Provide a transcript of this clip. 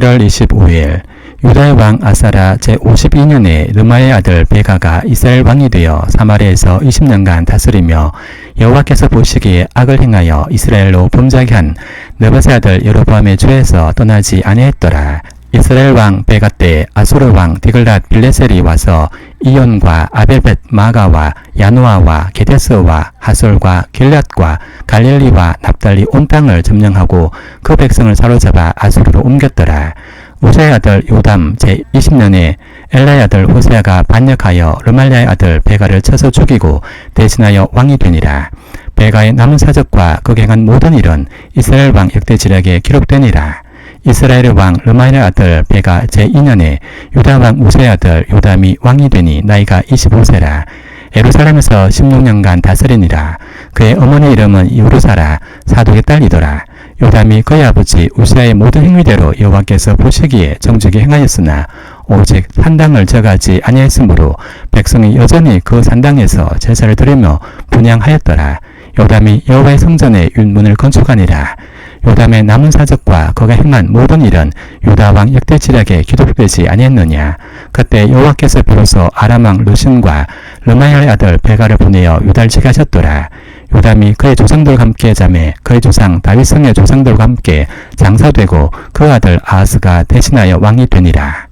7월 25일 유다의 왕 아사라 제52년에 르마의 아들 베가가 이스라엘 왕이 되어 사마리아에서 20년간 다스리며 여호와께서 보시기에 악을 행하여 이스라엘로 범죄하게 한 느바세 아들 여로보암의 죄에서 떠나지 아니했더라. 이스라엘 왕 베가 때 아수르 왕 디글랏 빌레셀이 와서 이온과 아벨벳 마가와 야노아와 게데스와 하솔과 길랏과 갈릴리와 납달리 온 땅을 점령하고 그 백성을 사로잡아 아수르로 옮겼더라. 우자의 아들 요담 제20년에 엘라의 아들 호세아가 반역하여 르말리아의 아들 베가를 쳐서 죽이고 대신하여 왕이 되니라. 베가의 남은 사적과 그 행한 모든 일은 이스라엘 왕 역대지략에 기록되니라. 이스라엘의 왕 르마리아 아들 베가 제2년에 유다 왕 우세의 아들 요담이 왕이 되니 나이가 25세라. 에루살렘에서 16년간 다스리니라. 그의 어머니 이름은 유루사라 사독의 딸이더라. 요담이 그의 아버지 우시아의 모든 행위대로 여호와께서 보시기에 정직히 행하였으나 오직 산당을 저가지 아니하였으므로 백성이 여전히 그 산당에서 제사를 드리며 분양하였더라. 요담이 여호와의 성전의 윗문을 건축하니라. 요담의 남은 사적과 그가 행한 모든 일은 유다 왕 역대지략에 기록되지 아니했느냐. 그때 여호와께서 비로소 아람 왕 루신과 르마야의 아들 베가를 보내어 유다를 지가셨더라. 요담이 그의 조상들과 함께 잠에 그의 조상 다윗성의 조상들과 함께 장사되고 그 아들 아하스가 대신하여 왕이 되니라.